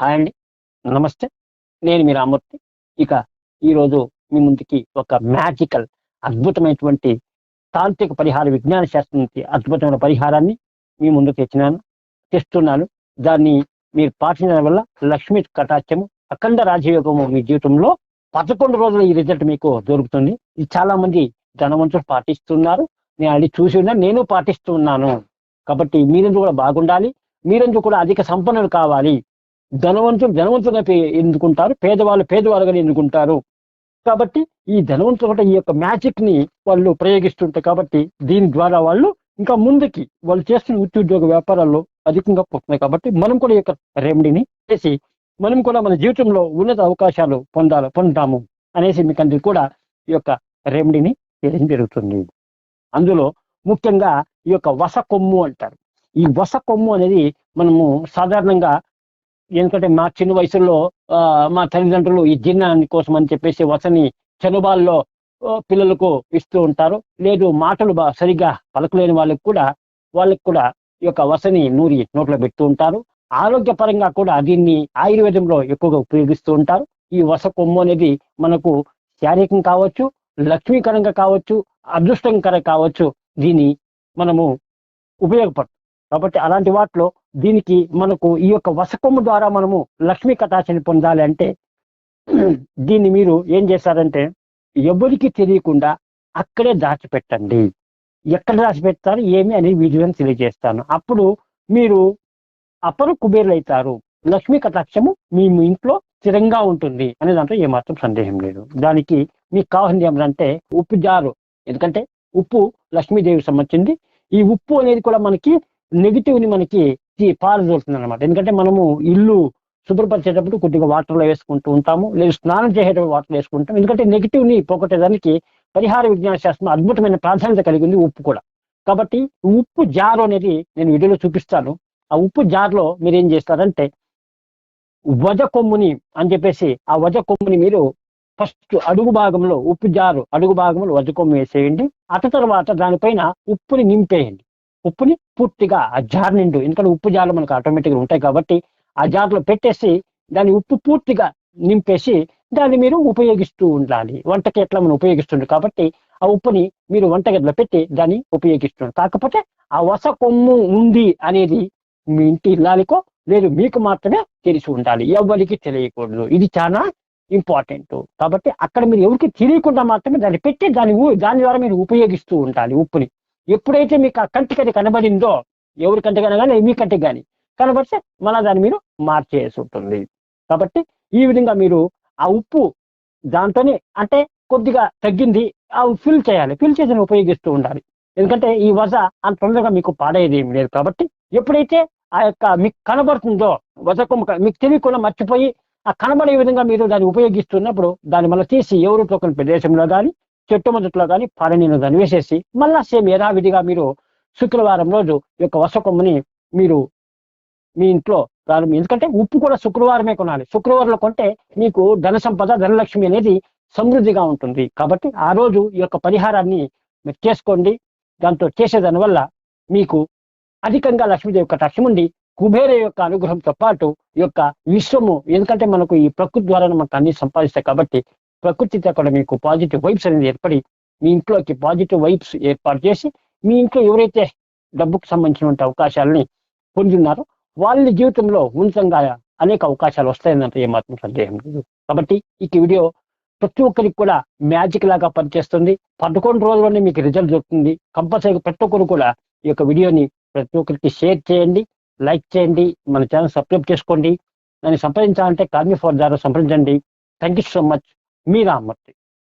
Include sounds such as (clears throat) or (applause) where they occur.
Hi అండి. నమస్తే. నేను మీ రామూర్తి. ఇక ఈరోజు మీ ముందుకి ఒక మ్యాజికల్ అద్భుతమైనటువంటి తాంత్రిక పరిహార విజ్ఞాన శాస్త్రం నుంచి అద్భుతమైన పరిహారాన్ని మీ ముందుకు తెచ్చినాను తెస్తున్నాను. దాన్ని మీరు పాటించడం వల్ల లక్ష్మీ కటాక్షము అఖండ రాజయోగము మీ జీవితంలో పదకొండు రోజుల ఈ రిజల్ట్ మీకు దొరుకుతుంది. ఇది చాలా మంది ధనవంతులు పాటిస్తున్నారు. నేను అది చూసి ఉన్నాను నేను పాటిస్తున్నాను కాబట్టి మీరందరూ కూడా బాగుండాలి. మీరందరూ కూడా అధిక సంపన్నులు కావాలి. ధనవంతులు ధనవంతులుగా ఎందుకుంటారు ఎన్నుకుంటారు. పేదవాళ్ళు పేదవాళ్ళుగా ఎన్నుకుంటారు. కాబట్టి ఈ ధనవంతులు కూడా ఈ యొక్క మ్యాజిక్ని వాళ్ళు ప్రయోగిస్తుంటారు. కాబట్టి దీని ద్వారా వాళ్ళు ఇంకా ముందుకి వాళ్ళు చేస్తున్న ఉద్యోగ వ్యాపారాల్లో అధికంగా పోతున్నాయి. కాబట్టి మనం కూడా ఈ యొక్క రెమెడీని చేసి మనం కూడా మన జీవితంలో ఉన్నత అవకాశాలు పొందాలి పొందాము అనేసి మీకు అందరికీ కూడా ఈ యొక్క రెమెడీని చేయడం జరుగుతుంది. అందులో ముఖ్యంగా ఈ యొక్క వస కొమ్ము అంటారు. ఈ వస కొమ్ము అనేది మనము సాధారణంగా ఎందుకంటే మా చిన్న వయసులో మా తల్లిదండ్రులు ఈ జీర్ణాన్ని కోసం అని చెప్పేసి వసని చనుబాల్లో పిల్లలకు ఇస్తూ ఉంటారు. లేదు మాటలు బా సరిగ్గా పలకలేని వాళ్ళకి కూడా వాళ్ళకి కూడా ఈ యొక్క వసని నూరి నోట్లో పెడుతూ ఉంటారు. ఆరోగ్యపరంగా కూడా దీన్ని ఆయుర్వేదంలో ఎక్కువగా ఉపయోగిస్తూ ఉంటారు. ఈ వస కొమ్ము అనేది మనకు శారీరకం కావచ్చు లక్ష్మీకరంగా కావచ్చు అదృష్టంకర కావచ్చు. దీన్ని మనము ఉపయోగపడుతుంది కాబట్టి అలాంటి వాటిలో దీనికి మనకు ఈ యొక్క వసకొమ్ము ద్వారా మనము లక్ష్మీ కటాక్షని పొందాలి అంటే (clears throat) దీన్ని మీరు ఏం చేస్తారంటే ఎవరికి తెలియకుండా అక్కడే దాచిపెట్టండి. ఎక్కడ దాచిపెడతారు ఏమి అనేది వీడియోని తెలియజేస్తాను. అప్పుడు మీరు అపర కుబేర్లు అవుతారు లక్ష్మీ కటాక్షము మీ ఇంట్లో స్థిరంగా ఉంటుంది అనే దాంట్లో ఏమాత్రం సందేహం లేదు. దానికి మీకు కావాల్సింది ఏమంటే ఉప్పు జారు. ఎందుకంటే ఉప్పు లక్ష్మీదేవికి సంబంధించింది. ఈ ఉప్పు అనేది కూడా మనకి నెగిటివ్ని మనకి పారదోలుతుంది అనమాట ఎందుకంటే మనము ఇల్లు శుభ్రపరిచేటప్పుడు కొద్దిగా వాటర్లో వేసుకుంటూ ఉంటాము. లేదు స్నానం చేసేటప్పుడు వాటర్ వేసుకుంటాం. ఎందుకంటే నెగిటివ్ని పోగొట్టేదానికి పరిహార విజ్ఞాన శాస్త్రం అద్భుతమైన ప్రాధాన్యత కలిగి ఉంది ఉప్పు కూడా. కాబట్టి ఉప్పు జారు అనేది నేను వీడియోలో చూపిస్తాను. ఆ ఉప్పు జార్లో మీరు ఏం చేస్తారంటే వజ కొమ్ముని అని చెప్పేసి ఆ వజ కొమ్ముని మీరు ఫస్ట్ అడుగు భాగంలో ఉప్పు జారు అడుగు భాగంలో వజ కొమ్ము వేసేయండి. అటు తర్వాత దానిపైన ఉప్పుని నింపేయండి. ఉప్పుని పూర్తిగా ఆ జార్ నిండు. ఎందుకంటే ఉప్పు జార్లు మనకు ఆటోమేటిక్గా ఉంటాయి కాబట్టి ఆ జార్లో పెట్టేసి దాని ఉప్పు పూర్తిగా నింపేసి దాన్ని మీరు ఉపయోగిస్తూ ఉండాలి. వంటకి ఎట్లా మనం ఉపయోగిస్తుంది కాబట్టి ఆ ఉప్పుని మీరు వంటగదిలో పెట్టి దాన్ని ఉపయోగిస్తున్నారు కాకపోతే ఆ వస కొమ్ము ఉంది అనేది మీ ఇంటి ఇల్లాలికో లేదు మీకు మాత్రమే తెలిసి ఉండాలి. ఎవరికి తెలియకూడదు. ఇది చాలా ఇంపార్టెంట్. కాబట్టి అక్కడ మీరు ఎవరికి తెలియకుండా మాత్రమే దాన్ని పెట్టి దాని దాని ద్వారా మీరు ఉపయోగిస్తూ ఉండాలి ఉప్పుని. ఎప్పుడైతే మీకు ఆ కంటికి అది కనబడిందో ఎవరి కంటికి కానీ మీ కంటికి కానీ కనబడితే మళ్ళీ దాన్ని మీరు మార్చేసి ఉంటుంది. కాబట్టి ఈ విధంగా మీరు ఆ ఉప్పు దాంతోనే అంటే కొద్దిగా తగ్గింది ఆ ఫిల్ చేయాలి. ఫిల్ చేసి ఉపయోగిస్తూ ఉండాలి. ఎందుకంటే ఈ వజ అంత తొందరగా మీకు పాడేది ఏం లేదు. కాబట్టి ఎప్పుడైతే ఆ యొక్క మీకు కనబడుతుందో వజకు మీకు తెలియకుండా మర్చిపోయి ఆ కనబడే విధంగా మీరు దాన్ని ఉపయోగిస్తున్నప్పుడు దాన్ని మళ్ళీ తీసి ఎవరు తోకని ప్రదేశంలో కానీ చెట్టు మొదట్లో కానీ పారణీలో కానీ వేసేసి మళ్ళా సేమ్ యథావిధిగా మీరు శుక్రవారం రోజు యొక్క వసకొమ్మని మీరు మీ ఇంట్లో ప్రారంభం ఎందుకంటే ఉప్పు కూడా శుక్రవారమే కొనాలి. శుక్రవారంలో కొంటే మీకు ధన సంపద ధనలక్ష్మి అనేది సమృద్ధిగా ఉంటుంది. కాబట్టి ఆ రోజు ఈ యొక్క పరిహారాన్ని మీరు చేసుకోండి. దాంతో చేసేదాని వల్ల మీకు అధికంగా లక్ష్మీదేవి కటాక్షం ఉండి కుబేర యొక్క అనుగ్రహంతో పాటు ఈ యొక్క విశ్వము ఎందుకంటే మనకు ఈ ప్రకృతి ద్వారా మనకు అన్ని సంపాదిస్తాయి కాబట్టి ప్రకృతితో కూడా మీకు పాజిటివ్ వైబ్స్ అనేది ఏర్పడి మీ ఇంట్లోకి పాజిటివ్ వైబ్స్ ఏర్పాటు చేసి మీ ఇంట్లో ఎవరైతే డబ్బుకు సంబంధించినటువంటి అవకాశాలని పొందున్నారో వాళ్ళ జీవితంలో ఉన్నతంగా అనేక అవకాశాలు వస్తాయన్నంత ఏమాత్రం సందేహం లేదు. కాబట్టి ఈ వీడియో ప్రతి ఒక్కరికి కూడా మ్యాజిక్ లాగా పనిచేస్తుంది. పదకొండు రోజుల్లోనే మీకు రిజల్ట్ దొరుకుతుంది. కంపల్సరీగా ప్రతి ఒక్కరు కూడా ఈ యొక్క వీడియోని ప్రతి ఒక్కరికి షేర్ చేయండి లైక్ చేయండి మన ఛానల్ సబ్స్క్రైబ్ చేసుకోండి. దాన్ని సంప్రదించాలంటే కార్మి ఫోర్ ద్వారా సంప్రదించండి. థ్యాంక్ యూ సో మచ్ మీ రామ్మూర్తి